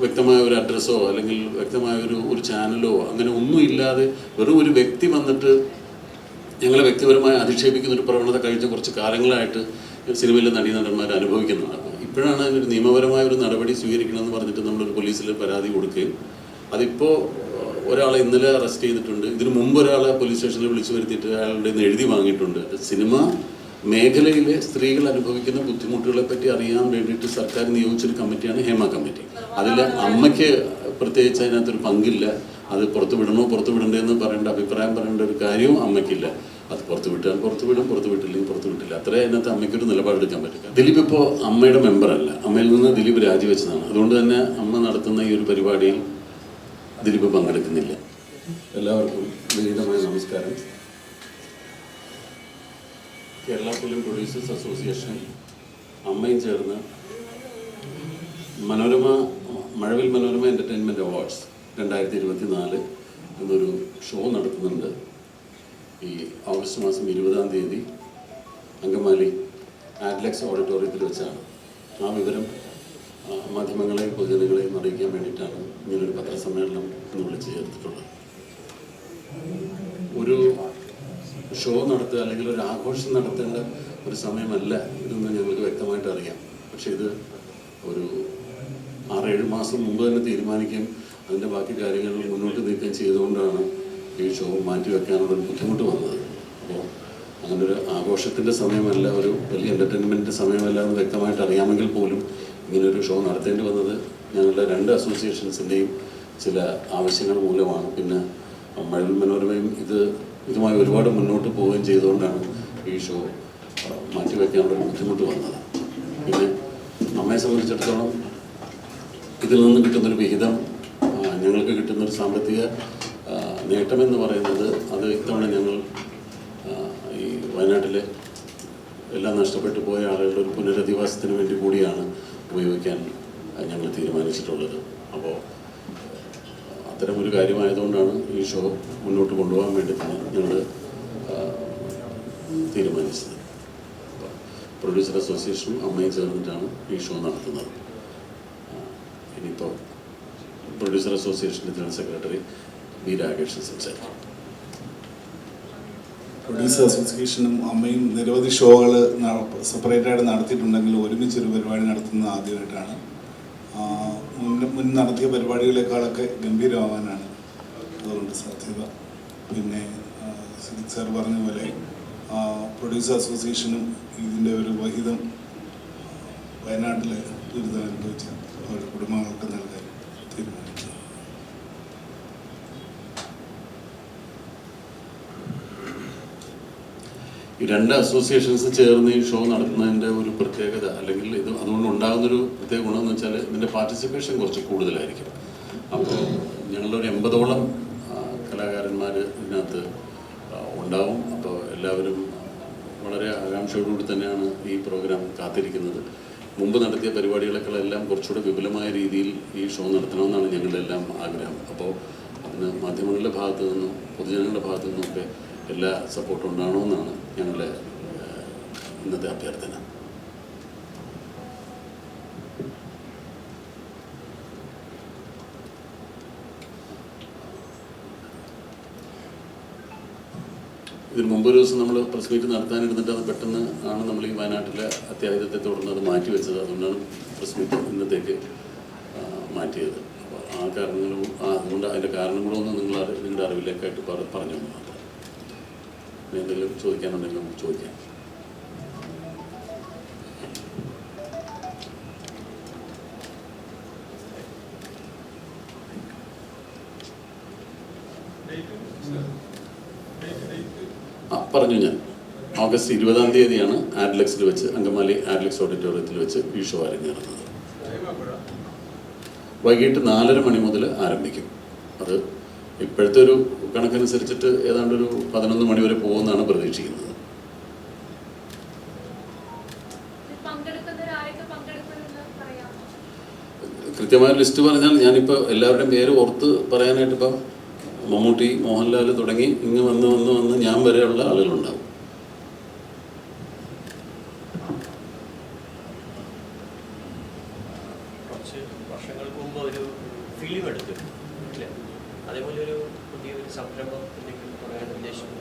വ്യക്തമായ ഒരു അഡ്രസ്സോ അല്ലെങ്കിൽ വ്യക്തമായ ഒരു ഒരു ചാനലോ അങ്ങനെ ഒന്നും ഇല്ലാതെ വെറും ഒരു വ്യക്തി വന്നിട്ട് ഞങ്ങളെ വ്യക്തിപരമായി അധിക്ഷേപിക്കുന്ന ഒരു പ്രവണത കഴിഞ്ഞ കുറച്ച് കാലങ്ങളായിട്ട് സിനിമയിലെ നടീനടന്മാർ അനുഭവിക്കുന്നതാണ് ഇപ്പോഴാണ് അതിനൊരു നിയമപരമായ ഒരു നടപടി സ്വീകരിക്കണമെന്ന് പറഞ്ഞിട്ട് നമ്മളൊരു പോലീസിൽ പരാതി കൊടുക്കുകയും അതിപ്പോൾ ഒരാളെ ഇന്നലെ അറസ്റ്റ് ചെയ്തിട്ടുണ്ട്. ഇതിനു മുമ്പ് ഒരാളെ പോലീസ് സ്റ്റേഷനിൽ വിളിച്ചു വരുത്തിയിട്ട് അയാളുടെ നിന്ന് എഴുതി വാങ്ങിയിട്ടുണ്ട്. സിനിമ മേഖലയിലെ സ്ത്രീകൾ അനുഭവിക്കുന്ന ബുദ്ധിമുട്ടുകളെ പറ്റി അറിയാൻ വേണ്ടിയിട്ട് സർക്കാർ നിയോഗിച്ചൊരു കമ്മിറ്റിയാണ് ഹേമ കമ്മിറ്റി. അതിൽ അമ്മയ്ക്ക് പ്രത്യേകിച്ച് അതിനകത്തൊരു പങ്കില്ല. അത് പുറത്തു വിടണോ പുറത്തു വിടണ്ടേന്ന് പറയേണ്ട അഭിപ്രായം പറയേണ്ട ഒരു കാര്യവും അമ്മയ്ക്കില്ല. അത് പുറത്ത് വിട്ടാൽ പുറത്ത് വിടും പുറത്ത് വിട്ടില്ലെങ്കിൽ പുറത്ത് വിട്ടില്ല. അത്രേ അതിനകത്ത് അമ്മയ്ക്കൊരു നിലപാടെടുക്കാൻ പറ്റില്ല ദിലീപ് ഇപ്പോൾ അമ്മയുടെ മെമ്പറല്ല അമ്മയിൽ നിന്ന് ദിലീപ് രാജിവെച്ചതാണ്. അതുകൊണ്ട് തന്നെ അമ്മ നടത്തുന്ന ഈ ഒരു പരിപാടിയിൽ ദിലീപ് പങ്കെടുക്കുന്നില്ല. എല്ലാവർക്കും വിനീതമായ നമസ്കാരം. കേരള ഫിലിം പ്രൊഡ്യൂസേഴ്സ് അസോസിയേഷൻ അമ്മയും ചേർന്ന് മനോരമ മഴവിൽ മനോരമ എന്റർടൈൻമെന്റ് അവാർഡ്സ് രണ്ടായിരത്തി ഇരുപത്തി നാല് എന്നൊരു ഷോ നടത്തുന്നുണ്ട്. ഈ ഓഗസ്റ്റ് മാസം ഇരുപതാം തീയതി അങ്കമാലി ആഡ്ലക്സ് ഓഡിറ്റോറിയത്തിൽ വെച്ചാണ്. ആ വിവരം മാധ്യമങ്ങളെയും പൊതുജനങ്ങളെയും അറിയിക്കാൻ വേണ്ടിയിട്ടാണ് ഇങ്ങനൊരു പത്രസമ്മേളനം ഇന്ന് വിളിച്ചു ചേർത്തിട്ടുള്ളത്. ഒരു ഷോ നടത്തുക അല്ലെങ്കിൽ ഒരു ആഘോഷം നടത്തേണ്ട ഒരു സമയമല്ല ഇതെന്ന് ഞങ്ങൾക്ക് വ്യക്തമായിട്ട് അറിയാം. പക്ഷെ ഇത് ഒരു ആറേഴ് മാസം മുമ്പ് തന്നെ തീരുമാനിക്കുകയും അതിന്റെ ബാക്കി കാര്യങ്ങൾ മുന്നോട്ട് നീക്കം ചെയ്തുകൊണ്ടാണ് ഈ ഷോ മാറ്റിവെക്കാനുള്ള ഒരു ബുദ്ധിമുട്ട് വന്നത്. അപ്പോൾ അങ്ങനെ ഒരു ആഘോഷത്തിന്റെ സമയമല്ല ഒരു വലിയ എന്റർടൈൻമെന്റിന്റെ സമയമല്ല എന്ന് വ്യക്തമായിട്ട് അറിയാമെങ്കിൽ പോലും ഇങ്ങനൊരു ഷോ നടത്തേണ്ടി വന്നത് ഞങ്ങളുടെ രണ്ട് അസോസിയേഷൻസിന്റെയും ചില ആവശ്യങ്ങൾ മൂലമാണ്. പിന്നെ മഴവിൽ മനോരമയും ഇത് ഇതുമായി ഒരുപാട് മുന്നോട്ട് പോവുകയും ചെയ്തുകൊണ്ടാണ് ഈ ഷോ മാറ്റിവെക്കാനുള്ള ബുദ്ധിമുട്ട് വന്നത്. പിന്നെ നമ്മെ സംബന്ധിച്ചിടത്തോളം ഇതിൽ നിന്ന് കിട്ടുന്നൊരു വിഹിതം ഞങ്ങൾക്ക് കിട്ടുന്നൊരു സാമ്പത്തിക നേട്ടമെന്ന് പറയുന്നത് അത് ഇത്തവണ ഞങ്ങൾ ഈ വയനാട്ടിലെ എല്ലാം നഷ്ടപ്പെട്ടു പോയ ആളുകളുടെ ഒരു പുനരധിവാസത്തിന് വേണ്ടി കൂടിയാണ് ഉപയോഗിക്കാൻ ഞങ്ങൾ തീരുമാനിച്ചിട്ടുള്ളത്. അപ്പോൾ അത്തരമൊരു കാര്യമായതുകൊണ്ടാണ് ഈ ഷോ മുന്നോട്ട് കൊണ്ടുപോകാൻ വേണ്ടി തന്നെ ഞങ്ങൾ തീരുമാനിച്ചത്. പ്രൊഡ്യൂസർ അസോസിയേഷനും അമ്മയും ചേർന്നിട്ടാണ് ഈ ഷോ നടത്തുന്നത്. ഇനിയിപ്പോൾ പ്രൊഡ്യൂസർ അസോസിയേഷന്റെ ജനറൽ സെക്രട്ടറി വി രാകേഷൻ സംസാരിക്കും. പ്രൊഡ്യൂസർ അസോസിയേഷനും അമ്മയും നിരവധി ഷോകൾ സെപ്പറേറ്റ് ആയിട്ട് നടത്തിയിട്ടുണ്ടെങ്കിൽ ഒരുമിച്ചൊരു പരിപാടി നടത്തുന്നത് ആദ്യമായിട്ടാണ്. മുൻ നടത്തിയ പരിപാടികളെക്കാളൊക്കെ ഗംഭീരമാവാനാണ്. അതുകൊണ്ട് സാധ്യത. പിന്നെ സിദ്ദിഖ് സാർ പറഞ്ഞ പോലെ പ്രൊഡ്യൂസർ അസോസിയേഷനും ഇതിന്റെ ഒരു വഹിതം വയനാട്ടിൽ ദുരിതം അനുഭവിച്ച അവരുടെ കുടുംബങ്ങൾക്ക് നൽകാൻ തീരുമാനിച്ചു. ഈ രണ്ട് അസോസിയേഷൻസ് ചേർന്ന് ഈ ഷോ നടത്തുന്നതിന്റെ ഒരു പ്രത്യേകത അല്ലെങ്കിൽ ഇത് അതുകൊണ്ട് ഉണ്ടാകുന്നൊരു പ്രത്യേക ഗുണം എന്ന് വെച്ചാൽ ഇതിന്റെ പാർട്ടിസിപ്പേഷൻ കുറച്ച് കൂടുതലായിരിക്കും. അപ്പോൾ ഞങ്ങളുടെ എൺപതോളം കലാകാരന്മാർ ഇതിനകത്ത് ഉണ്ടാവും. അപ്പോൾ എല്ലാവരും വളരെ ആകാംക്ഷയോടുകൂടി തന്നെയാണ് ഈ പ്രോഗ്രാം കാത്തിരിക്കുന്നത്. മുമ്പ് നടത്തിയ പരിപാടികളെക്കാളെല്ലാം കുറച്ചുകൂടെ വിപുലമായ രീതിയിൽ ഈ ഷോ നടത്തണമെന്നാണ് ഞങ്ങളുടെ എല്ലാം ആഗ്രഹം. അപ്പോൾ അതിന് മാധ്യമങ്ങളുടെ ഭാഗത്തു നിന്നും പൊതുജനങ്ങളുടെ ഭാഗത്തു നിന്നുമൊക്കെ എല്ലാ സപ്പോർട്ടും ഉണ്ടാകണമെന്നാണ് ഞങ്ങളുടെ ഇന്നത്തെ അഭ്യർത്ഥന. ഇതിന് മുമ്പ് ഒരു ദിവസം നമ്മൾ പ്രസ് മീറ്റ് നടത്താനിരുന്നിട്ട് അത് പെട്ടെന്ന് ആണ് നമ്മൾ ഈ വയനാട്ടിലെ അത്യാഹിതത്തെ തുടർന്ന് അത് മാറ്റി വെച്ചത്. അതുകൊണ്ടാണ് പ്രസ് മീറ്റ് ഇന്നത്തേക്ക് മാറ്റിയത്. അപ്പോൾ ആ കാരണങ്ങളും അതുകൊണ്ട് അതിന്റെ കാരണങ്ങളൊന്നും നിങ്ങൾ നിങ്ങളുടെ അറിവിലേക്കായിട്ട് പറഞ്ഞു മാത്രം എന്തെങ്കിലും ചോദിക്കാനുണ്ടെങ്കിൽ നമുക്ക് ചോദിക്കാം. പറഞ്ഞു ഞാൻ. ഓഗസ്റ്റ് ഇരുപതാം തീയതിയാണ് ആഡ്ലക്സിൽ വെച്ച് അങ്കമാലി ആഡ്ലക്സ് ഓഡിറ്റോറിയത്തിൽ വെച്ച് ഈ ഷോ അരങ്ങേറുന്നത്. വൈകിട്ട് നാലര മണി മുതൽ ആരംഭിക്കും. അത് ഇപ്പോഴത്തെ ഒരു കണക്കനുസരിച്ചിട്ട് ഏതാണ്ട് ഒരു പതിനൊന്ന് മണി വരെ പോകുമെന്നാണ് പ്രതീക്ഷിക്കുന്നത്. കൃത്യമായ ലിസ്റ്റ് പറഞ്ഞാൽ ഞാനിപ്പോൾ എല്ലാവരുടെയും പേര് ഓർത്ത് പറയാനായിട്ടിപ്പോൾ ഇപ്പം മമ്മൂട്ടി മോഹൻലാൽ തുടങ്ങി ഇങ്ങ് വന്ന് വന്ന് വന്ന് ഞാൻ വരെയുള്ള ആളുകളുണ്ടാവും കുറച്ച് വർഷങ്ങൾക്ക് മുമ്പ് ഒരു ഫിലിം എടുത്തിരുന്നു അല്ലേ അതേപോലെ ഒരു പുതിയൊരു സംരംഭം എന്തെങ്കിലും പറയാൻ ഉദ്ദേശിക്കുന്നു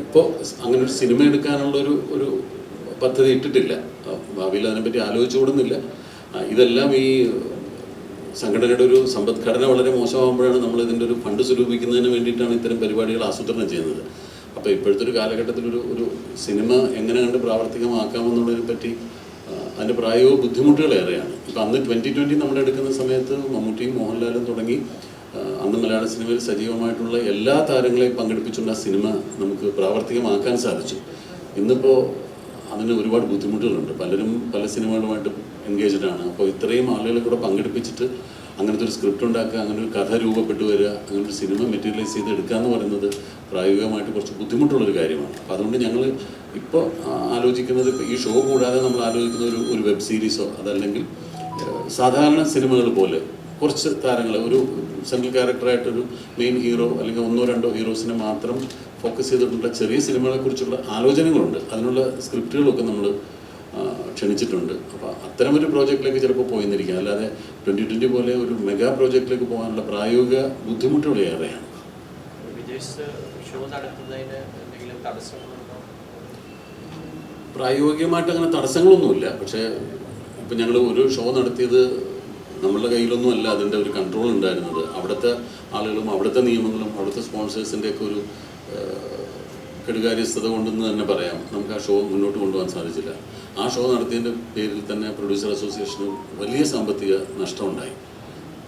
ഇപ്പോൾ അങ്ങനെ ഒരു സിനിമ എടുക്കാനുള്ള ഒരു ഒരു പദ്ധതി ഇട്ടിട്ടില്ല. ഭാവിയിൽ അതിനെപ്പറ്റി ആലോചിച്ചുകൂടുന്നില്ല ഇതെല്ലാം ഈ സംഘടനയുടെ ഒരു സമ്പദ്ഘടന വളരെ മോശമാകുമ്പോഴാണ് നമ്മൾ ഇതിന്റെ ഒരു ഫണ്ട് സ്വരൂപിക്കുന്നതിന് വേണ്ടിയിട്ടാണ് ഇത്തരം പരിപാടികൾ ആസൂത്രണം ചെയ്യുന്നത്. അപ്പോൾ ഇപ്പോഴത്തെ ഒരു കാലഘട്ടത്തിൽ ഒരു ഒരു സിനിമ എങ്ങനെ കണ്ട് പ്രാവർത്തികമാക്കാമെന്നുള്ളതിനെ പറ്റി അതിന്റെ പ്രായോഗിക ബുദ്ധിമുട്ടുകൾ ഏറെയാണ് ഇപ്പം അന്ന് ട്വന്റി ട്വന്റി നമ്മൾ എടുക്കുന്ന സമയത്ത് മമ്മൂട്ടിയും മോഹൻലാലും തുടങ്ങി അന്ന് മലയാള സിനിമയിൽ സജീവമായിട്ടുള്ള എല്ലാ താരങ്ങളെയും പങ്കെടുപ്പിച്ചുള്ള സിനിമ നമുക്ക് പ്രാവർത്തികമാക്കാൻ സാധിച്ചു. ഇന്നിപ്പോൾ അതിന് ഒരുപാട് ബുദ്ധിമുട്ടുകളുണ്ട്. പലരും പല സിനിമകളുമായിട്ട് എൻഗേജ്ഡ് ആണ് അപ്പോൾ ഇത്രയും ആളുകളെ കൂടെ പങ്കെടുപ്പിച്ചിട്ട് അങ്ങനത്തെ ഒരു സ്ക്രിപ്റ്റ് ഉണ്ടാക്കുക അങ്ങനെ ഒരു കഥ രൂപപ്പെട്ടു വരിക അങ്ങനെ ഒരു സിനിമ മെറ്റീരിയലൈസ് ചെയ്ത് എടുക്കുക എന്ന് പറയുന്നത് പ്രായോഗികമായിട്ട് കുറച്ച് ബുദ്ധിമുട്ടുള്ളൊരു കാര്യമാണ്. അപ്പോൾ അതുകൊണ്ട് ഞങ്ങൾ ഇപ്പോൾ ആലോചിക്കുന്നത് ഈ ഷോ കൂടാതെ നമ്മൾ ആലോചിക്കുന്ന ഒരു ഒരു വെബ് സീരീസോ അതല്ലെങ്കിൽ സാധാരണ സിനിമകൾ പോലെ കുറച്ച് താരങ്ങൾ ഒരു സെൻട്രൽ ക്യാരക്ടറായിട്ടൊരു മെയിൻ ഹീറോ അല്ലെങ്കിൽ ഒന്നോ രണ്ടോ ഹീറോസിനെ മാത്രം ഫോക്കസ് ചെയ്തിട്ടുള്ള ചെറിയ സിനിമകളെക്കുറിച്ചുള്ള ആലോചനകളുണ്ട്. അതിനുള്ള സ്ക്രിപ്റ്റുകളൊക്കെ നമ്മൾ ക്ഷണിച്ചിട്ടുണ്ട്. അപ്പോൾ അത്തരമൊരു പ്രോജക്റ്റിലേക്ക് ചിലപ്പോൾ പോയെന്നിരിക്കാം. അല്ലാതെ ട്വന്റി ട്വന്റി പോലെ ഒരു മെഗാ പ്രോജക്റ്റിലേക്ക് പോകാനുള്ള പ്രായോഗിക ബുദ്ധിമുട്ടുകൾ ഏറെയാണ്. പ്രായോഗികമായിട്ട് അങ്ങനെ തടസ്സങ്ങളൊന്നുമില്ല. പക്ഷേ ഇപ്പം ഞങ്ങൾ ഒരു ഷോ നടത്തിയത് നമ്മളുടെ കയ്യിലൊന്നും അല്ല അതിന്റെ ഒരു കൺട്രോൾ ഉണ്ടായിരുന്നത്. അവിടുത്തെ ആളുകളും അവിടുത്തെ നിയമങ്ങളും അവിടുത്തെ സ്പോൺസേഴ്സിന്റെ ഒക്കെ ഒരു കെടുകാര്യസ്ഥത കൊണ്ടെന്ന് തന്നെ പറയാം. നമുക്ക് ആ ഷോ മുന്നോട്ട് കൊണ്ടുപോകാൻ സാധിച്ചില്ല. ആ ഷോ നടത്തിയതിന്റെ പേരിൽ തന്നെ പ്രൊഡ്യൂസർ അസോസിയേഷന് വലിയ സാമ്പത്തിക നഷ്ടമുണ്ടായി.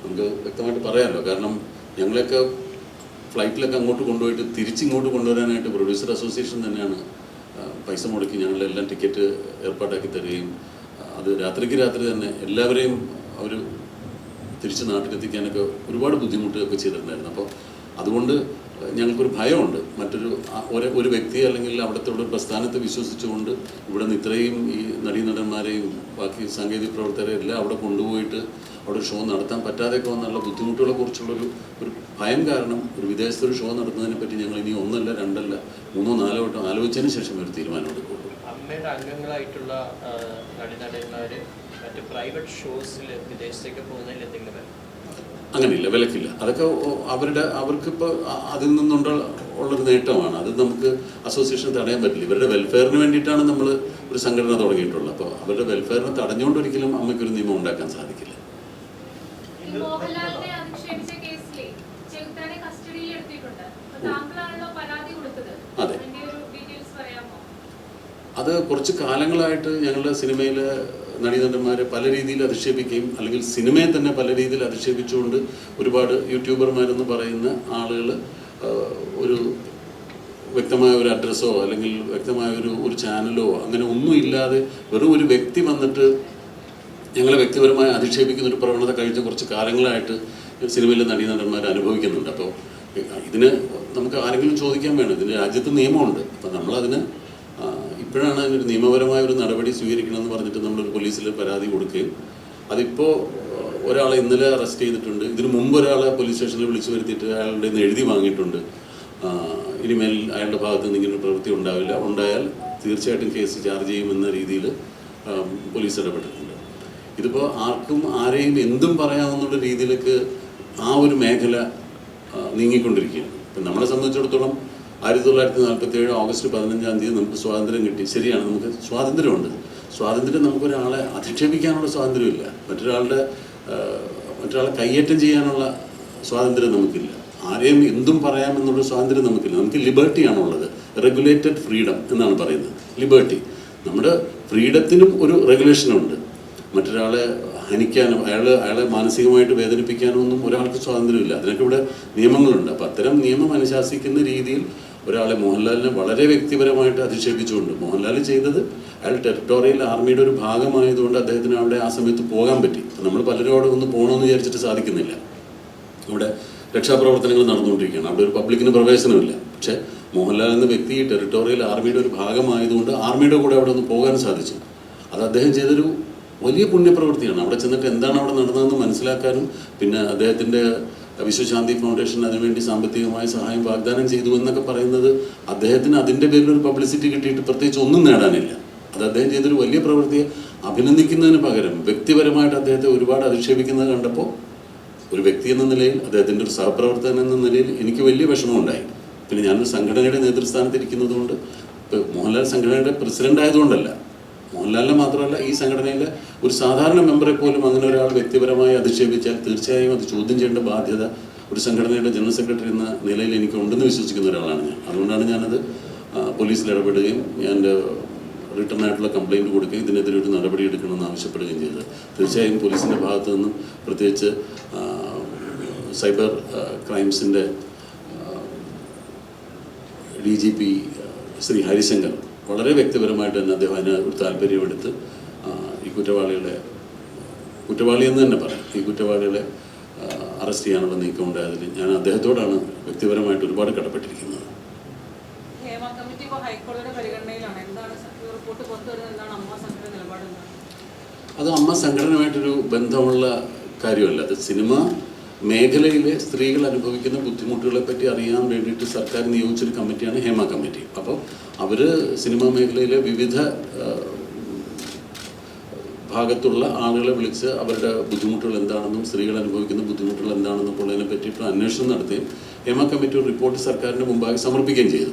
നമുക്ക് വ്യക്തമായിട്ട് പറയാമല്ലോ. കാരണം ഞങ്ങളെയൊക്കെ ഫ്ലൈറ്റിലൊക്കെ അങ്ങോട്ട് കൊണ്ടുപോയിട്ട് തിരിച്ചിങ്ങോട്ട് കൊണ്ടുവരാനായിട്ട് പ്രൊഡ്യൂസർ അസോസിയേഷൻ തന്നെയാണ് പൈസ മുടക്കി ഞങ്ങളെല്ലാം ടിക്കറ്റ് ഏർപ്പാടാക്കി തരികയും അത് രാത്രിക്ക് രാത്രി തന്നെ എല്ലാവരെയും അവർ തിരിച്ച് നാട്ടിലെത്തിക്കാനൊക്കെ ഒരുപാട് ബുദ്ധിമുട്ടുകയൊക്കെ ചെയ്തിട്ടുണ്ടായിരുന്നു. അപ്പോൾ അതുകൊണ്ട് ഞങ്ങൾക്കൊരു ഭയമുണ്ട്. മറ്റൊരു ഒരു ഒരു വ്യക്തി അല്ലെങ്കിൽ അവിടുത്തെ ഒരു പ്രസ്ഥാനത്തെ വിശ്വസിച്ചുകൊണ്ട് ഇവിടെ നിന്ന് ഇത്രയും ഈ നടീനടന്മാരെയും ബാക്കി സാങ്കേതിക പ്രവർത്തകരെ എല്ലാം അവിടെ കൊണ്ടുപോയിട്ട് അവിടെ ഷോ നടത്താൻ പറ്റാതെയൊക്കെ വന്നുള്ള ബുദ്ധിമുട്ടുകളെ കുറിച്ചുള്ളൊരു ഒരു ഭയം കാരണം ഒരു വിദേശത്ത് ഒരു ഷോ നടത്തുന്നതിനെ പറ്റി ഞങ്ങൾ ഇനി ഒന്നല്ല രണ്ടല്ല മൂന്നോ നാലോ വട്ടം ആലോചിച്ചതിന് ശേഷം ഒരു തീരുമാനം എടുക്കുള്ളൂ അമ്മയുടെ അംഗങ്ങളായിട്ടുള്ള മറ്റ് പ്രൈവറ്റ് ഷോസിൽ വിദേശത്തേക്ക് പോകുന്നതിൽ എന്തെങ്കിലും അങ്ങനെയില്ല വിലക്കില്ല. അതൊക്കെ അവരുടെ അവർക്കിപ്പോൾ അതിൽ നിന്നുള്ള ഉള്ളൊരു നേട്ടമാണ്. അത് നമുക്ക് അസോസിയേഷൻ തടയാൻ പറ്റില്ല. ഇവരുടെ വെൽഫെയറിന് വേണ്ടിയിട്ടാണ് നമ്മൾ ഒരു സംഘടന തുടങ്ങിയിട്ടുള്ളത്. അപ്പോൾ അവരുടെ വെൽഫെയറിനെ തടഞ്ഞുകൊണ്ട് ഒരിക്കലും അമ്മയ്ക്കൊരു നിയമം ഉണ്ടാക്കാൻ സാധിക്കില്ല. അതെ. അതിന്റെ ഒരു ഡീറ്റെയിൽസ് പറയാമോ? അത് കുറച്ച് കാലങ്ങളായിട്ട് ഞങ്ങളുടെ സിനിമയിലെ നടീനടന്മാരെ പല രീതിയിൽ അധിക്ഷേപിക്കുകയും അല്ലെങ്കിൽ സിനിമയെ തന്നെ പല രീതിയിൽ അധിക്ഷേപിച്ചുകൊണ്ട് ഒരുപാട് യൂട്യൂബർമാരെന്ന് പറയുന്ന ആളുകൾ ഒരു വ്യക്തമായ ഒരു അഡ്രസ്സോ അല്ലെങ്കിൽ വ്യക്തമായ ഒരു ഒരു ചാനലോ അങ്ങനെ ഒന്നും ഇല്ലാതെ വെറും ഒരു വ്യക്തി വന്നിട്ട് ഞങ്ങളെ വ്യക്തിപരമായി അധിക്ഷേപിക്കുന്ന ഒരു പ്രവണത കഴിഞ്ഞ കുറച്ച് കാലങ്ങളായിട്ട് സിനിമയിലെ നടീനടന്മാർ അനുഭവിക്കുന്നുണ്ട്. അപ്പോൾ ഇതിന് നമുക്ക് ആരെങ്കിലും ചോദിക്കാൻ വേണം. ഇതിന് രാജ്യത്ത് നിയമമുണ്ട്. അപ്പം നമ്മളതിന് ഇപ്പോഴാണ് അതിനൊരു നിയമപരമായ ഒരു നടപടി സ്വീകരിക്കണമെന്ന് പറഞ്ഞിട്ട് നമ്മളൊരു പോലീസിൽ പരാതി കൊടുക്കുകയും അതിപ്പോൾ ഒരാളെ ഇന്നലെ അറസ്റ്റ് ചെയ്തിട്ടുണ്ട്. ഇതിനു മുമ്പ് ഒരാളെ പോലീസ് സ്റ്റേഷനിൽ വിളിച്ചു വരുത്തിയിട്ട് അയാളുടെ നിന്ന് എഴുതി വാങ്ങിയിട്ടുണ്ട്. ഇനിമേൽ അയാളുടെ ഭാഗത്ത് നിന്ന് ഇങ്ങനെ പ്രവൃത്തി ഉണ്ടാവില്ല. ഉണ്ടായാൽ തീർച്ചയായിട്ടും കേസ് ചാർജ് ചെയ്യുമെന്ന രീതിയിൽ പോലീസ് ഇടപെട്ടിട്ടുണ്ട്. ഇതിപ്പോൾ ആർക്കും ആരെയും എന്തും പറയാമെന്നുള്ള രീതിയിലേക്ക് ആ ഒരു മേഖല നീങ്ങിക്കൊണ്ടിരിക്കുകയാണ്. ഇപ്പം നമ്മളെ സംബന്ധിച്ചിടത്തോളം ആയിരത്തി തൊള്ളായിരത്തി നാൽപ്പത്തി ഏഴ് ഓഗസ്റ്റ് പതിനഞ്ചാം തീയതി നമുക്ക് സ്വാതന്ത്ര്യം കിട്ടി. ശരിയാണ് നമുക്ക് സ്വാതന്ത്ര്യമുണ്ട്. സ്വാതന്ത്ര്യം നമുക്കൊരാളെ അധിക്ഷേപിക്കാനുള്ള സ്വാതന്ത്ര്യമില്ല. മറ്റൊരാളുടെ മറ്റൊരാളെ കയ്യേറ്റം ചെയ്യാനുള്ള സ്വാതന്ത്ര്യം നമുക്കില്ല. ആരെയും എന്തും പറയാമെന്നുള്ള സ്വാതന്ത്ര്യം നമുക്കില്ല. നമുക്ക് ലിബർട്ടിയാണുള്ളത്. റെഗുലേറ്റഡ് ഫ്രീഡം എന്നാണ് പറയുന്നത്. ലിബർട്ടി. നമ്മുടെ ഫ്രീഡത്തിനും ഒരു റെഗുലേഷനുണ്ട്. മറ്റൊരാളെ ഹനിക്കാനും അയാൾ അയാളെ മാനസികമായിട്ട് വേദനിപ്പിക്കാനോ ഒന്നും ഒരാൾക്ക് സ്വാതന്ത്ര്യമില്ല. അതിനൊക്കെ ഇവിടെ നിയമങ്ങളുണ്ട്. അപ്പം അത്തരം നിയമം അനുശാസിക്കുന്ന രീതിയിൽ ഒരാളെ മോഹൻലാലിനെ വളരെ വ്യക്തിപരമായിട്ട് അധിക്ഷേപിച്ചുകൊണ്ട് മോഹൻലാൽ ചെയ്തത് അയാൾ ടെറിട്ടോറിയൽ ആർമിയുടെ ഒരു ഭാഗമായതുകൊണ്ട് അദ്ദേഹത്തിന് അവിടെ ആ സമയത്ത് പോകാൻ പറ്റി. നമ്മൾ പലരും അവിടെ ഒന്ന് പോകണമെന്ന് വിചാരിച്ചിട്ട് സാധിക്കുന്നില്ല. അവിടെ രക്ഷാപ്രവർത്തനങ്ങൾ നടന്നുകൊണ്ടിരിക്കുകയാണ്. അവിടെ ഒരു പബ്ലിക്കിന് പ്രവേശനമില്ല. പക്ഷേ മോഹൻലാൽ എന്ന വ്യക്തി ടെറിട്ടോറിയൽ ആർമിയുടെ ഒരു ഭാഗമായതുകൊണ്ട് ആർമിയുടെ കൂടെ അവിടെ ഒന്ന് പോകാൻ സാധിച്ചു. അത് അദ്ദേഹം ചെയ്തൊരു വലിയ പുണ്യപ്രവൃത്തിയാണ്. അവിടെ ചെന്നിട്ട് എന്താണ് അവിടെ നടന്നതെന്ന് മനസ്സിലാക്കാനും പിന്നെ അദ്ദേഹത്തിന്റെ വിശ്വശാന്തി ഫൗണ്ടേഷൻ അതിനുവേണ്ടി സാമ്പത്തികമായ സഹായം വാഗ്ദാനം ചെയ്തു എന്നൊക്കെ പറയുന്നത് അദ്ദേഹത്തിന് അതിന്റെ പേരിൽ ഒരു പബ്ലിസിറ്റി കിട്ടിയിട്ട് പ്രത്യേകിച്ച് ഒന്നും നേടാനില്ല. അത് അദ്ദേഹം ചെയ്തൊരു വലിയ പ്രവൃത്തിയെ അഭിനന്ദിക്കുന്നതിന് പകരം വ്യക്തിപരമായിട്ട് അദ്ദേഹത്തെ ഒരുപാട് അധിക്ഷേപിക്കുന്നത് കണ്ടപ്പോൾ ഒരു വ്യക്തി എന്ന നിലയിൽ അദ്ദേഹത്തിന്റെ ഒരു സഹപ്രവർത്തകൻ എന്ന നിലയിൽ എനിക്ക് വലിയ വിഷമമുണ്ടായി. പിന്നെ ഞാനൊരു സംഘടനയുടെ നേതൃസ്ഥാനത്ത് ഇരിക്കുന്നതുകൊണ്ട് ഇപ്പോൾ മോഹൻലാൽ സംഘടനയുടെ പ്രസിഡന്റ് ആയതുകൊണ്ടല്ല മോഹൻലാലിനെ മാത്രമല്ല ഈ സംഘടനയിലെ ഒരു സാധാരണ മെമ്പറെ പോലും അങ്ങനെ ഒരാൾ വ്യക്തിപരമായി അധിക്ഷേപിച്ചാൽ തീർച്ചയായും അത് ചോദ്യം ചെയ്യേണ്ട ബാധ്യത ഒരു സംഘടനയുടെ ജനറൽ സെക്രട്ടറി എന്ന നിലയിൽ എനിക്ക് ഉണ്ടെന്ന് വിശ്വസിക്കുന്ന ഒരാളാണ് ഞാൻ. അതുകൊണ്ടാണ് ഞാനത് പോലീസിൽ ഇടപെടുകയും ഞാൻ റിട്ടേൺ ആയിട്ടുള്ള കംപ്ലൈന്റ് കൊടുക്കുകയും ഇതിനെതിരെ ഒരു നടപടി എടുക്കണമെന്ന് ആവശ്യപ്പെടുകയും ചെയ്തത്. തീർച്ചയായും പോലീസിന്റെ ഭാഗത്തു നിന്നും പ്രത്യേകിച്ച് cyber ക്രൈംസിന്റെ D G P Shri Harishankar വളരെ വ്യക്തിപരമായിട്ട് തന്നെ അദ്ദേഹം അതിന് ഒരു താല്പര്യമെടുത്ത് ഈ കുറ്റവാളികളെ കുറ്റവാളി എന്ന് തന്നെ പറയാം. ഈ കുറ്റവാളികളെ അറസ്റ്റ് ചെയ്യാനുള്ള നീക്കം ഉണ്ടായതിൽ ഞാൻ അദ്ദേഹത്തോടാണ് വ്യക്തിപരമായിട്ട് ഒരുപാട് കടപ്പെട്ടിരിക്കുന്നത്. അത് അമ്മ സംഘടനയുമായിട്ടൊരു ബന്ധമുള്ള കാര്യമല്ല. അത് സിനിമ മേഖലയിലെ സ്ത്രീകൾ അനുഭവിക്കുന്ന ബുദ്ധിമുട്ടുകളെ പറ്റി അറിയാൻ വേണ്ടിയിട്ട് സർക്കാർ നിയോഗിച്ചൊരു കമ്മിറ്റിയാണ് ഹേമ കമ്മിറ്റി. അപ്പോൾ അവർ സിനിമാ മേഖലയിലെ വിവിധ ഭാഗത്തുള്ള ആളുകളെ വിളിച്ച് അവരുടെ ബുദ്ധിമുട്ടുകൾ എന്താണെന്നും സ്ത്രീകൾ അനുഭവിക്കുന്ന ബുദ്ധിമുട്ടുകൾ എന്താണെന്നും ഉള്ളതിനെ പറ്റിയിട്ട് അന്വേഷണം നടത്തുകയും ഹേമ കമ്മിറ്റി ഒരു റിപ്പോർട്ട് സർക്കാരിന് മുമ്പാകെ സമർപ്പിക്കുകയും ചെയ്തു.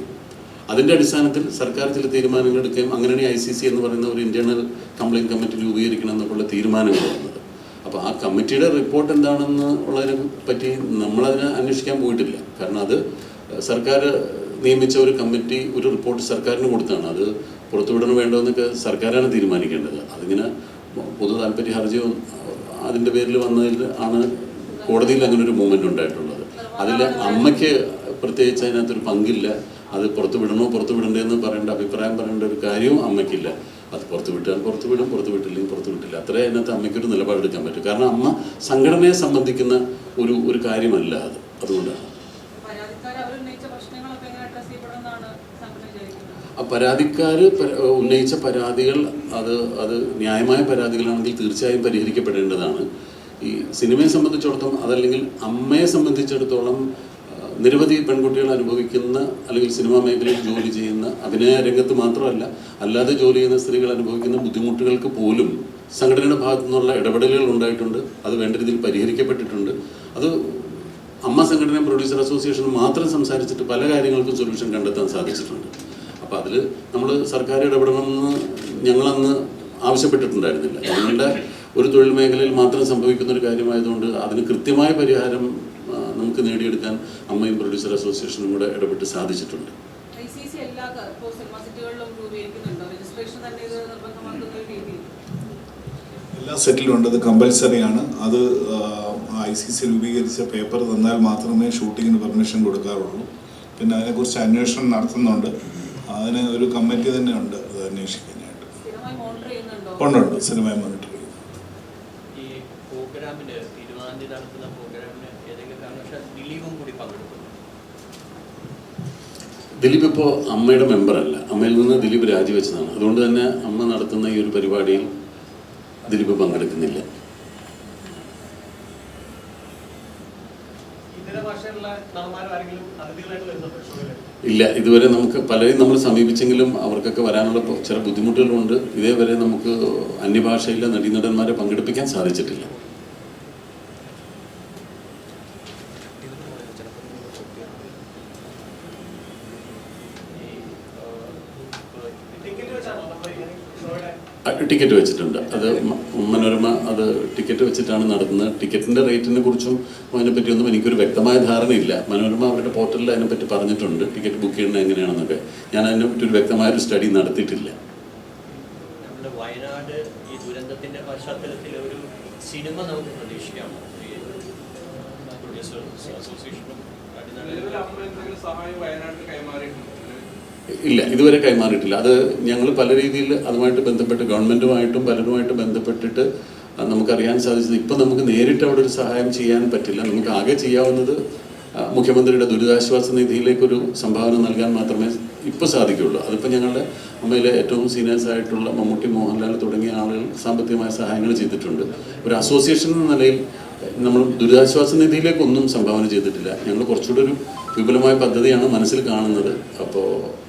അതിന്റെ അടിസ്ഥാനത്തിൽ സർക്കാർ ചില തീരുമാനങ്ങൾ എടുക്കുകയും അങ്ങനെയാണ് ഐ സി സി എന്ന് പറയുന്ന ഒരു ഇന്റേണൽ കംപ്ലയിന്റ് കമ്മിറ്റി രൂപീകരിക്കണം എന്നൊക്കെയുള്ള തീരുമാനങ്ങൾ വന്നത്. അപ്പോൾ ആ കമ്മിറ്റിയുടെ റിപ്പോർട്ട് എന്താണെന്ന് ഉള്ളതിനെ പറ്റി നമ്മളതിനെ അന്വേഷിക്കാൻ പോയിട്ടില്ല. കാരണം അത് സർക്കാർ നിയമിച്ച ഒരു കമ്മിറ്റി ഒരു റിപ്പോർട്ട് സർക്കാരിന് കൊടുത്താണ്. അത് പുറത്തുവിടണോ വേണ്ടോ എന്നൊക്കെ സർക്കാരാണ് തീരുമാനിക്കേണ്ടത്. അതിങ്ങനെ പൊതു താല്പര്യ ഹർജിയോ അതിന്റെ പേരിൽ വന്നതിൽ ആണ് കോടതിയിൽ അങ്ങനെ ഒരു മൂവ്മെന്റ് ഉണ്ടായിട്ടുള്ളത്. അതിൽ അമ്മയ്ക്ക് പ്രത്യേകിച്ച് അതിനകത്തൊരു പങ്കില്ല. അത് പുറത്ത് വിടണോ പുറത്ത് വിടണ്ടേന്ന് പറയേണ്ട അഭിപ്രായം പറയേണ്ട ഒരു കാര്യവും അമ്മയ്ക്കില്ല. അത് പുറത്തു വിട്ടാൽ പുറത്തു വിടും പുറത്തു വിട്ടില്ലെങ്കിൽ പുറത്തു വിട്ടില്ല അത്രേ അതിനകത്ത് അമ്മയ്ക്കൊരു നിലപാടെടുക്കാൻ പറ്റും. കാരണം അമ്മ സംഘടനയെ സംബന്ധിക്കുന്ന ഒരു ഒരു കാര്യമല്ല അത്. അതുകൊണ്ടാണ് പരാതിക്കാർ അവർ ഉന്നയിച്ച പ്രശ്നങ്ങളൊക്കെ എങ്ങനെ അഡ്രസ് ചെയ്യപ്പെടുമെന്നാണ് സംഘടന വിചാരിക്കുന്നത് ആ പരാതിക്കാർ ഉന്നയിച്ച പരാതികൾ അത് അത് ന്യായമായ പരാതികളാണെങ്കിൽ തീർച്ചയായും പരിഹരിക്കപ്പെടേണ്ടതാണ്. ഈ സിനിമയെ സംബന്ധിച്ചിടത്തോളം അതല്ലെങ്കിൽ അമ്മയെ സംബന്ധിച്ചിടത്തോളം നിരവധി പെൺകുട്ടികൾ അനുഭവിക്കുന്ന അല്ലെങ്കിൽ സിനിമാ മേഖലയിൽ ജോലി ചെയ്യുന്ന അഭിനയ രംഗത്ത് മാത്രമല്ല അല്ലാതെ ജോലി ചെയ്യുന്ന സ്ത്രീകൾ അനുഭവിക്കുന്ന ബുദ്ധിമുട്ടുകൾക്ക് പോലും സംഘടനയുടെ ഭാഗത്തു നിന്നുള്ള ഇടപെടലുകൾ ഉണ്ടായിട്ടുണ്ട്. അത് വേണ്ട രീതിയിൽ പരിഹരിക്കപ്പെട്ടിട്ടുണ്ട്. അത് അമ്മ സംഘടന പ്രൊഡ്യൂസർ അസോസിയേഷൻ മാത്രം സംസാരിച്ചിട്ട് പല കാര്യങ്ങൾക്കും സൊല്യൂഷൻ കണ്ടെത്താൻ സാധിച്ചിട്ടുണ്ട്. അപ്പോൾ അതിൽ നമ്മൾ സർക്കാർ ഇടപെടണമെന്ന് ഞങ്ങളന്ന് ആവശ്യപ്പെട്ടിട്ടുണ്ടായിരുന്നില്ല. ഞങ്ങളുടെ ഒരു തൊഴിൽ മേഖലയിൽ മാത്രം സംഭവിക്കുന്ന ഒരു കാര്യമായതുകൊണ്ട് അതിന് കൃത്യമായ പരിഹാരം നമുക്ക് നേടിയെടുക്കാൻ അമ്മയും പ്രൊഡ്യൂസർ അസോസിയേഷനും കൂടെ ഇടപെട്ട് സാധിച്ചിട്ടുണ്ട്. എല്ലാ സെറ്റിലും ഉണ്ട്. അത് കമ്പൽസറി ആണ് അത് ഐ സി സി രൂപീകരിച്ച പേപ്പർ തന്നാൽ മാത്രമേ ഷൂട്ടിങ്ങിന് പെർമിഷൻ കൊടുക്കാറുള്ളൂ. പിന്നെ അതിനെക്കുറിച്ച് അന്വേഷണം നടത്തുന്നുണ്ട്. അതിന് ഒരു കമ്മിറ്റി തന്നെ ഉണ്ട് അത് അന്വേഷിക്കാനായിട്ട്. സ്ഥിരമായി മോണിറ്റർ ചെയ്യുന്നുണ്ടോ? ഉണ്ടുണ്ട് സിനിമയെ മോണിറ്റർ ചെയ്യുന്നു ദിലീപ് ഇപ്പോൾ അമ്മയുടെ മെമ്പറല്ല. അമ്മയിൽ നിന്ന് ദിലീപ് രാജിവെച്ചതാണ്. അതുകൊണ്ട് തന്നെ അമ്മ നടത്തുന്ന ഈ ഒരു പരിപാടിയിൽ ദിലീപ് പങ്കെടുക്കുന്നില്ല. ഇല്ല ഇതുവരെ നമുക്ക് പലരെയും നമ്മൾ സമീപിച്ചെങ്കിലും അവർക്കൊക്കെ വരാനുള്ള ചില ബുദ്ധിമുട്ടുകളുണ്ട്. ഇതേവരെ നമുക്ക് അന്യഭാഷയിലെ നടീനടന്മാരെ പങ്കെടുപ്പിക്കാൻ സാധിച്ചിട്ടില്ല ഈ ടിക്കറ്റ് വെച്ചാണോ നമ്മൾ ഈ ഷോയുടെ ആ, ടിക്കറ്റ് വെച്ചിട്ടുണ്ട്. അത് മനോരമ അത് ടിക്കറ്റ് വെച്ചിട്ടാണ് നടത്തുന്നത്. ടിക്കറ്റിന്റെ റേറ്റിനെ കുറിച്ചും അതിനെപ്പറ്റിയൊന്നും എനിക്കൊരു വ്യക്തമായ ധാരണയില്ല. മനോരമ അവരുടെ പോർട്ടലിൽ അതിനെപ്പറ്റി പറഞ്ഞിട്ടുണ്ട്. ടിക്കറ്റ് ബുക്ക് ചെയ്യുന്നത് എങ്ങനെയാണെന്നൊക്കെ. ഞാൻ അതിനെപ്പറ്റി ഒരു വ്യക്തമായ ഒരു സ്റ്റഡി നടത്തിയിട്ടില്ല. നമ്മുടെ വയനാട് ഈ ദുരന്തത്തിന്റെ പശ്ചാത്തലത്തിൽ ഒരു സിനിമ നമുക്ക് പ്രതീക്ഷിക്കാം അസോസിയേഷനും നിലവിൽ അമ്മ എന്തെങ്കിലും സഹായം വയനാട്ടിൽ കൈമാറിയിട്ടുണ്ട്? ഇല്ല ഇതുവരെ കൈമാറിയിട്ടില്ല. അത് ഞങ്ങൾ പല രീതിയിൽ അതുമായിട്ട് ബന്ധപ്പെട്ട് ഗവൺമെന്റുമായിട്ടും പലരുമായിട്ട് ബന്ധപ്പെട്ടിട്ട് നമുക്കറിയാൻ സാധിച്ചത്. ഇപ്പം നമുക്ക് നേരിട്ട് അവിടെ ഒരു സഹായം ചെയ്യാൻ പറ്റില്ല. നമുക്ക് ആകെ ചെയ്യാവുന്നത് മുഖ്യമന്ത്രിയുടെ ദുരിതാശ്വാസ നിധിയിലേക്കൊരു സംഭാവന നൽകാൻ മാത്രമേ ഇപ്പോൾ സാധിക്കുകയുള്ളൂ അതിപ്പോൾ ഞങ്ങളുടെ അമ്മയിലെ ഏറ്റവും സീനിയേഴ്സ് ആയിട്ടുള്ള മമ്മൂട്ടി മോഹൻലാൽ തുടങ്ങിയ ആളുകൾ സാമ്പത്തികമായ സഹായങ്ങൾ ചെയ്തിട്ടുണ്ട്. ഒരു അസോസിയേഷൻ എന്ന നിലയിൽ നമ്മൾ ദുരിതാശ്വാസ നിധിയിലേക്കൊന്നും സംഭാവന ചെയ്തിട്ടില്ല. ഞങ്ങൾ കുറച്ചുകൂടെ ഒരു വിപുലമായ പദ്ധതിയാണ് മനസ്സിൽ കാണുന്നത്. അപ്പോൾ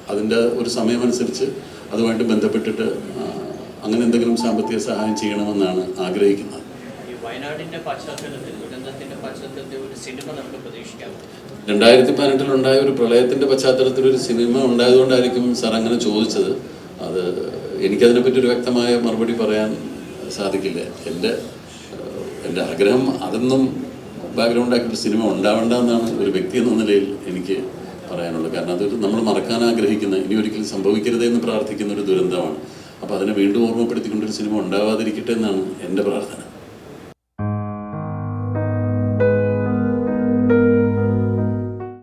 അതിന്റെ ഒരു സമയമനുസരിച്ച് അതുമായിട്ട് ബന്ധപ്പെട്ടിട്ട് അങ്ങനെ എന്തെങ്കിലും സാമ്പത്തിക സഹായം ചെയ്യണമെന്നാണ് ആഗ്രഹിക്കുന്നത്. വയനാടിന്റെ പശ്ചാത്തലത്തിൽ ദുരന്തത്തിന്റെ പശ്ചാത്തലത്തിൽ ഒരു സിനിമ നമുക്ക് പ്രതീക്ഷിക്കാം. രണ്ടായിരത്തി പതിനെട്ടിലുണ്ടായ ഒരു പ്രളയത്തിന്റെ പശ്ചാത്തലത്തിൽ ഒരു സിനിമ ഉണ്ടായതുകൊണ്ടായിരിക്കും സാർ അങ്ങനെ ചോദിച്ചത്. അത് എനിക്കതിനെപ്പറ്റി ഒരു വ്യക്തമായ മറുപടി പറയാൻ സാധിക്കില്ല. എന്റെ എന്റെ എന്റെ ആഗ്രഹം അതൊന്നും ബാക്ക്ഗ്രൗണ്ടാക്കിയിട്ട് സിനിമ ഉണ്ടാവേണ്ട എന്നാണ് ഒരു വ്യക്തി എന്ന നിലയിൽ എനിക്ക് പറയാനുള്ളത് കാരണം അതൊരു നമ്മൾ മറക്കാൻ ആഗ്രഹിക്കുന്ന ഇനി ഒരിക്കലും സംഭവിക്കരുതേ എന്ന് പ്രാർത്ഥിക്കുന്ന ഒരു ദുരന്തമാണ്. അപ്പോൾ അതിനെ വീണ്ടും ഓർമ്മപ്പെടുത്തിക്കൊണ്ടൊരു സിനിമ ഉണ്ടാവാതിരിക്കട്ടെ എന്നാണ് എന്റെ പ്രാർത്ഥന.